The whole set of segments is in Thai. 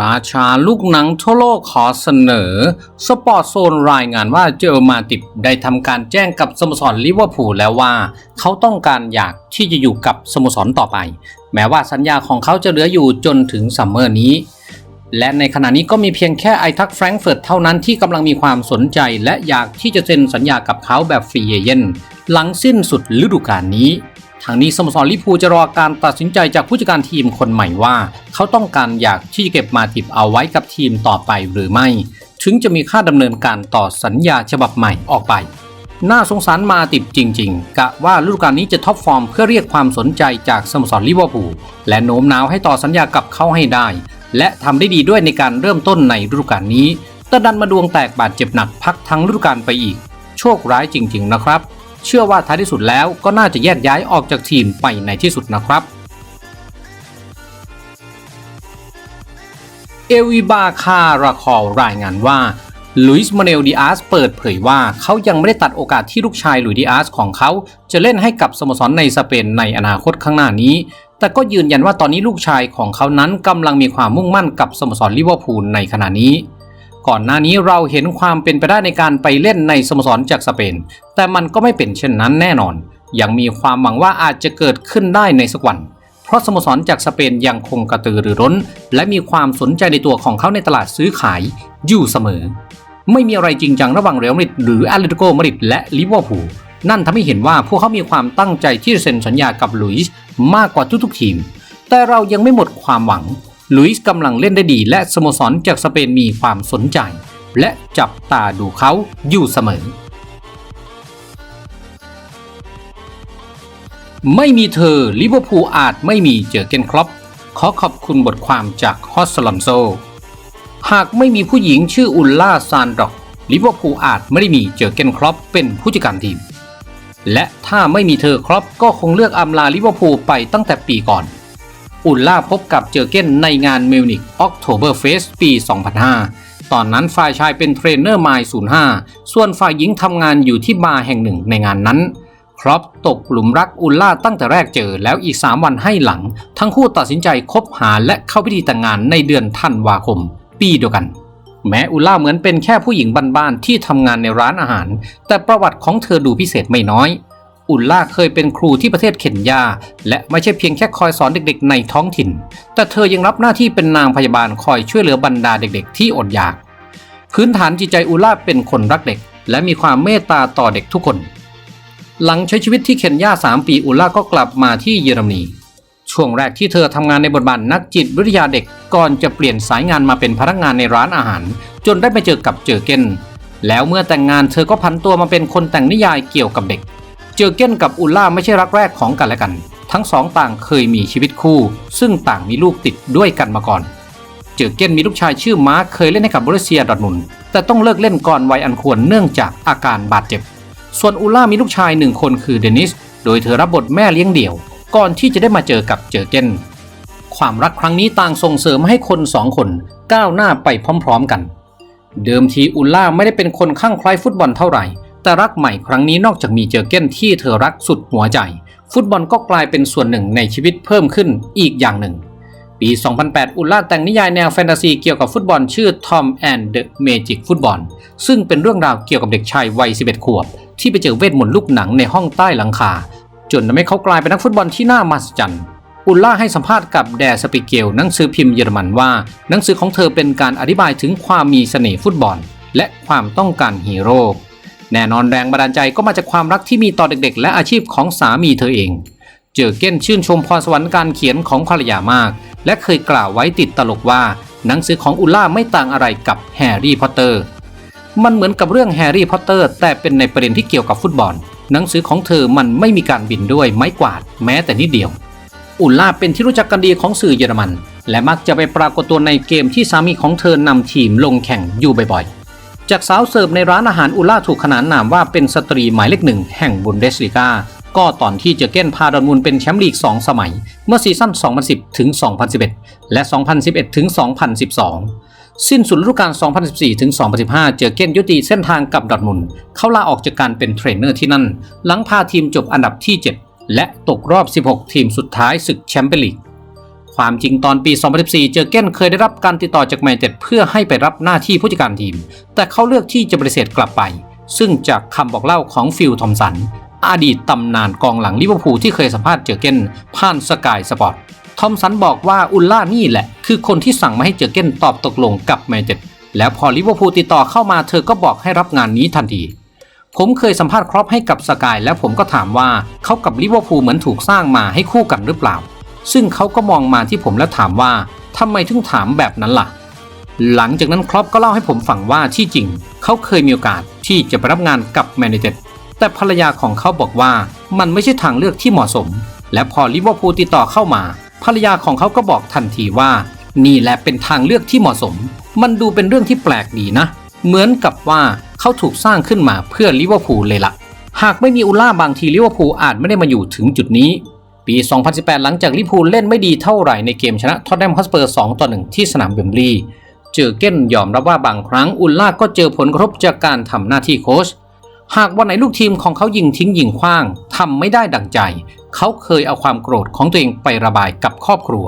ราชาลูกหนังทั่วโลกขอเสนอ สปอร์ตโซนรายงานว่าเจอมาติดได้ทำการแจ้งกับสโมสรลิเวอร์พูลแล้วว่า เขาต้องการอยากที่จะอยู่กับสโมสรต่อไป แม้ว่าสัญญาของเขาจะเหลืออยู่จนถึงซัมเมอร์นี้ และในขณะนี้ก็มีเพียงแค่ไอทักแฟรงก์เฟิร์ตเท่านั้นที่กำลังมีความสนใจ และอยากที่จะเซ็นสัญญากับเขาแบบฟรีเอเจนหลังสิ้นสุดฤดูกาลนี้ ทางนี้สโมสรลิเวอร์พูจะรอการตัดสินใจจากผู้จัดการทีมคนใหม่ว่า เขาต้องการอยากที่จะเก็บมาติบเอาไว้กับทีมต่อไปหรือไม่ ถึงจะมีค่าดำเนินการต่อสัญญาฉบับใหม่ออกไป น่าสงสารมาติบจริง ๆ กะว่าฤดูกาลนี้จะท็อปฟอร์มเพื่อเรียกความสนใจจากสโมสรลิเวอร์พูลและโน้มน้าวให้ต่อสัญญากับเขาให้ได้ และทำได้ดีด้วยในการเริ่มต้นในฤดูกาลนี้แต่ดันมาดวงแตกบาดเจ็บหนักพักทั้งฤดูกาลไปอีก โชคร้ายจริง ๆ นะครับ เชื่อว่าท้ายที่สุดแล้วก็น่าจะแยกย้ายออกจากทีมไปในที่สุดนะครับเอวิบาคาราคอลรายงานว่าลุยส์มาเนลดิอาสเปิดเผยว่าเขายังไม่ได้ตัดโอกาสที่ลูกชายลุยดิอาสของเขา จะเล่นให้กับสโมสรในสเปนในอนาคตข้างหน้านี้ แต่ก็ยืนยันว่าตอนนี้ลูกชายของเขานั้นกำลังมีความมุ่งมั่นกับสโมสรลิเวอร์พูลในขณะนี้ ก่อนหน้านี้เราเห็นความเป็นไปได้ในการไปเล่นในสโมสรจากสเปน แต่มันก็ไม่เป็นเช่นนั้นแน่นอน ยังมีความหวังว่าอาจจะเกิดขึ้นได้ในสักวัน เพราะสโมสรจากสเปนยังคงกระตือรือร้น และมีความสนใจในตัวของเขาในตลาดซื้อขายอยู่เสมอ ไม่มีอะไรจริงจังระหว่างเรอัลมาดริดหรือแอตเลติโกมาดริดและลิเวอร์พูลนั่นทำให้เห็นว่าพวกเขามีความตั้งใจที่จะเซ็นสัญญากับลุยส์มากกว่าทุกๆทีม แต่เรายังไม่หมดความหวัง ลุยส์กำลังเล่นได้ดี และสโมสรจากสเปนมีความสนใจ และจับตาดูเขาอยู่เสมอ ไม่มีเธอลิเวอร์พูลอาจไม่มีเจอเกนครอปขอขอบคุณบทความจากฮอสลอนโซ หากไม่มีผู้หญิงชื่ออุลล่าซานดรอกลิเวอร์พูลอาจไม่ได้มีเจอเกนครอปเป็นผู้จัดการทีม และถ้าไม่มีเธอครอปก็คงเลือกอำลาลิเวอร์พูลไปตั้งแต่ปีก่อน อุลล่าพบกับเจอเก้นในงานมิวนิกออกโทเบอร์เฟสปี 2005 ตอนนั้นฝ่ายชายเป็นเทรนเนอร์ไมล์05 ส่วนฝ่ายหญิงทำงานอยู่ที่บาร์แห่งหนึ่งในงานนั้น ครอปตกหลุมรักอุลล่าตั้งแต่แรกเจอแล้วอีก 3 วันให้หลัง ทั้งคู่ตัดสินใจคบหาและเข้าพิธีแต่งงานในเดือนธันวาคม ปีเดียวกันแม้อุลล่าเหมือนเป็นแค่ผู้หญิงบ้านๆที่ทำงานในร้านอาหาร แต่ประวัติของเธอดูพิเศษไม่น้อย อุลล่าเคยเป็นครูที่ประเทศเคนยา และไม่ใช่เพียงแค่คอยสอนเด็กๆในท้องถิ่น แต่เธอยังรับหน้าที่เป็นนางพยาบาลคอยช่วยเหลือบรรดาเด็กๆ ที่อดอยาก พื้นฐานจิตใจอุลล่าเป็นคนรักเด็ก และมีความเมตตาต่อเด็กทุกคน หลังใช้ชีวิตที่เคนยา3 ปีอุลล่าก็กลับมาที่เยอรมนีช่วงแรกที่เธอทำงานในบทบาทนักจิตวิทยาเด็กก่อนจะเปลี่ยนสายงานมาเป็นพนักงานในร้านอาหาร จนได้ไปเจอกับเจอเกนแล้วเมื่อแต่งงานเธอก็พันตัวมาเป็นคนแต่งนิยายเกี่ยวกับเด็ก เจอเกนกับอุลล่าไม่ใช่รักแรกของกันและกัน ทั้งสองต่างเคยมีชีวิตคู่ ซึ่งต่างมีลูกติดด้วยกันมาก่อน เจอเกนมีลูกชายชื่อมาร์คเคยเล่นให้กับบรูเซียดอทมุนแต่ต้องเลิกเล่นก่อนวัยอันควรเนื่องจากอาการบาดเจ็บ ส่วนอุลล่ามีลูกชายหนึ่งคนคือเดนิส โดยเธอรับบทแม่เลี้ยงเดี่ยว ก่อนที่จะได้มาเจอกับเจอเกนความรักครั้งนี้ต่างส่งเสริมให้คนสองคนก้าวหน้าไปพร้อม ๆกัน เดิมทีอุลล่าไม่ได้เป็นคนข้างใครฟุตบอลเท่าไหร่ แต่รักใหม่ครั้งนี้นอกจากมีเจอเก้นที่เธอรักสุดหัวใจ ฟุตบอลก็กลายเป็นส่วนหนึ่งในชีวิตเพิ่มขึ้นอีกอย่างหนึ่ง ปี 2008 อุลล่าแต่งนิยายแนวแฟนตาซีเกี่ยวกับฟุตบอลชื่อ Tom and the Magic Football ซึ่งเป็นเรื่องราวเกี่ยวกับเด็กชายวัย 11 ขวบ ที่ไปเจอเวทมนต์ลูกหนังในห้องใต้หลังคา จนทำให้เขากลายเป็นนักฟุตบอลที่น่ามหัศจรรย์อุลล่าให้สัมภาษณ์กับแดสปิเกลหนังสือพิมพ์เยอรมันว่า หนังสือของเธอเป็นการอธิบายถึงความมีเสน่ห์ฟุตบอล และความต้องการฮีโร่ แน่นอนแรงบันดาลใจก็มาจากความรักที่มีต่อเด็กๆ และอาชีพของสามีเธอเอง เจอเก้นชื่นชมพรสวรรค์การเขียนของภรรยามาก และเคยกล่าวไว้ติดตลกว่า หนังสือของอุล่าไม่ต่างอะไรกับแฮร์รี่พอตเตอร์ มันเหมือนกับเรื่องแฮร์รี่พอตเตอร์แต่เป็นในประเด็นที่เกี่ยวกับฟุตบอล หนังสือของเธอมันไม่มีการบินด้วยไม้กวาดแม้แต่นิดเดียว อุลล่าเป็นที่รู้จักกันดีของสื่อเยอรมัน และมักจะไปปรากฏตัวในเกมที่สามีของเธอนำทีมลงแข่งอยู่บ่อยๆ จากสาวเสิร์ฟในร้านอาหารอุล่าถูกขนานนามว่าเป็นสตรีหมายเลขหนึ่งแห่งบุนเดสลีกาก็ตอนที่เจอเก้นพาดอนมุนเป็นแชมป์ลีก 2 สมัย เมื่อซีซั่น 2010 ถึง 2011 และ 2011 ถึง 2012 สิ้นสุดฤดูกาล 2014 ถึง 2015 เจอเก้นยุติเส้นทางกับดอร์ทมุนเขาลาออกจากการเป็นเทรนเนอร์ที่นั่น หลังพาทีมจบอันดับที่ 7 และตกรอบ 16 ทีมสุดท้ายศึกแชมเปี้ยนลีก ความจริงตอนปี 2014 เจอเก้นเคยได้รับการติดต่อจากแมนเต็ดเพื่อให้ไปรับหน้าที่ผู้จัดการทีม แต่เขาเลือกที่จะปฏิเสธกลับไป ซึ่งจากคำบอกเล่าของฟิลทอมสัน อดีตตำนานกองหลังลิเวอร์พูลที่เคยสัมภาษณ์เจอเก้นผ่านสกายสปอร์ตทอมสันบอกว่าอุลล่านี่แหละ คือคนที่สั่งมาให้เจอเก้นตอบตกลงกับแมนเต็ดแล้วพอลิเวอร์พูลติดต่อเข้ามาเธอก็บอกให้รับงานนี้ทันทีผมเคยสัมภาษณ์ครอปให้กับสกายแล้วผมก็ถามว่าเขากับลิเวอร์พูลเหมือนถูกสร้างมาให้คู่กันหรือเปล่า ซึ่งเขาก็มองมาที่ผมแล้วถามว่าทำไมถึงถามแบบนั้นล่ะ หลังจากนั้นครอปก็เล่าให้ผมฟังว่าที่จริง เขาเคยมีโอกาสที่จะไปรับงานกับแมนเต็ดแต่ภรรยาของเขาบอกว่ามันไม่ใช่ทางเลือกที่เหมาะสม และพอลิเวอร์พูลติดต่อเข้ามา ภรรยาของเขาก็บอกทันทีว่า นี่แหละเป็นทางเลือกที่เหมาะสม มันดูเป็นเรื่องที่แปลกดีนะ เหมือนกับว่าเขาถูกสร้างขึ้นมาเพื่อลิเวอร์พูลเลยละ่ะ หากไม่มีอุล่าบางทีลิเวอร์พูลอาจไม่ได้มาอยู่ถึงจุดนี้ ปี 2018 หลังจากลิพูลเล่นไม่ดีเท่าไหร่ในเกมชนะท็อตแนมฮอสเปอร์2ต่อ1ที่สนามเบมบลีเจอเก้นยอมรับว่าบางครั้งอุลล่าก็เจอผลกระทบจากการทำหน้าที่โค้ชหากวันไหนลูกทีมของเขายิงทิ้งยิงขว้างทำไม่ได้ดังใจ เขาเคยเอาความโกรธของตัวเองไประบายกับครอบครัว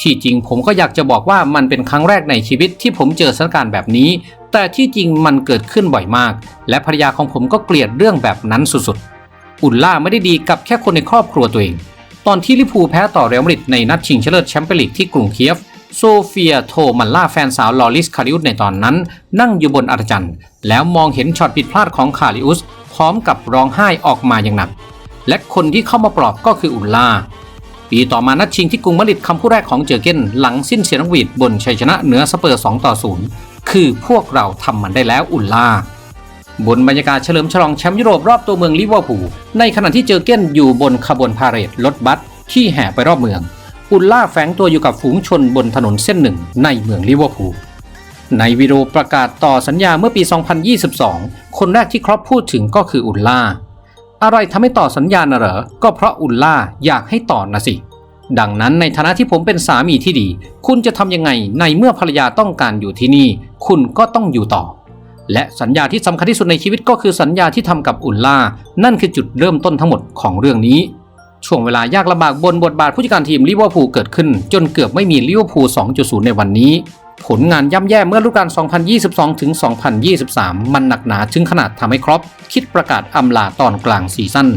ที่จริงผมก็อยากจะบอกว่ามันเป็นครั้งแรกในชีวิตที่ผมเจอสถานการณ์แบบนี้ แต่ที่จริงมันเกิดขึ้นบ่อยมาก และภรรยาของผมก็เกลียดเรื่องแบบนั้นสุดๆ อุลล่าไม่ได้ดีกับแค่คนในครอบครัวตัวเอง ตอนที่ลิพูแพ้ต่อเรอัลมาดริดในนัดชิงชนะเลิศแชมเปี้ยนลีกที่กรุงเคียฟ โซเฟียโทมันล่าแฟนสาวลอริสคาริอุสในตอนนั้น นั่งอยู่บนอัฐจันทร์แล้วมองเห็นช็อตผิดพลาดของคาริอุส พร้อมกับร้องไห้ออกมาอย่างหนัก และคนที่เข้ามาปลอบก็คืออุลลาปีต่อมานัดชิงที่กรุงมาดริดคำพูดแรกของเจอเกนหลังสิ้นเสียงวีดบนชัยชนะเหนือสเปอร์ 2 ต่อ 0 คือพวกเราทำมันได้แล้วอุลลา บนบรรยากาศเฉลิมฉลองแชมป์ยุโรปรอบตัวเมืองลิเวอร์พูลในขณะที่เจอเก้นอยู่บนขบวนพาเหรดรถบัสที่แห่ไปรอบเมือง อุลล่าแฝงตัวอยู่กับฝูงชนบนถนนเส้นหนึ่งในเมืองลิเวอร์พูลในวิดีโอประกาศต่อสัญญาเมื่อปี 2022 คนแรกที่ครอปพูดถึงก็คืออุลล่า อะไรทำให้ต่อสัญญาน่ะเหรอ ก็เพราะอุลล่าอยากให้ต่อนะสิ ดังนั้นในฐานะที่ผมเป็นสามีที่ดี คุณจะทำยังไงในเมื่อภรรยาต้องการอยู่ที่นี่ คุณก็ต้องอยู่ต่อ และสัญญาที่สำคัญที่สุดในชีวิตก็คือสัญญาที่ทำกับอุลล่า นั่นคือจุดเริ่มต้นทั้งหมดของเรื่องนี้ ช่วงเวลายากลำบากบนบทบาทผู้จัดการทีมลิเวอร์พูลเกิดขึ้น จนเกือบไม่มีลิเวอร์พูล 2.0 ในวันนี้ ผลงานย่ำแย่เมื่อฤดูกาล 2022 ถึง 2023 มันหนักหนาถึงขนาดทำให้ครอปคิดประกาศอำลาตอนกลางซีซั่น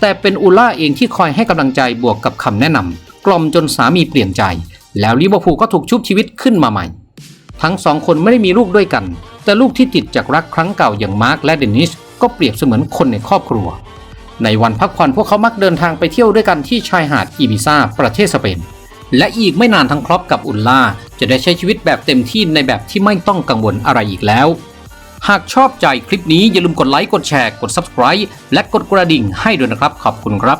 แต่เป็นอุลล่าเองที่คอยให้กำลังใจบวกกับคำแนะนำกล่อมจนสามีเปลี่ยนใจ แล้วลิเวอร์พูลก็ถูกชุบชีวิตขึ้นมาใหม่ ทั้งสองคนไม่ได้มีลูกด้วยกัน แต่ลูกที่ติดจากรักครั้งเก่าอย่างมาร์คและเดนิสก็เปรียบเสมือนคนในครอบครัว ในวันพักผ่อนพวกเขามักเดินทางไปเที่ยวด้วยกันที่ชายหาดอีบิซาประเทศสเปน และอีกไม่นานทั้งครอปกับอุลล่าจะได้ใช้ชีวิตแบบเต็มที่ในแบบที่ไม่ต้องกังวลอะไรอีกแล้ว หากชอบใจคลิปนี้อย่าลืมกดไลค์กดแชร์กด Subscribe และกดกระดิ่งให้ด้วยนะครับขอบคุณครับ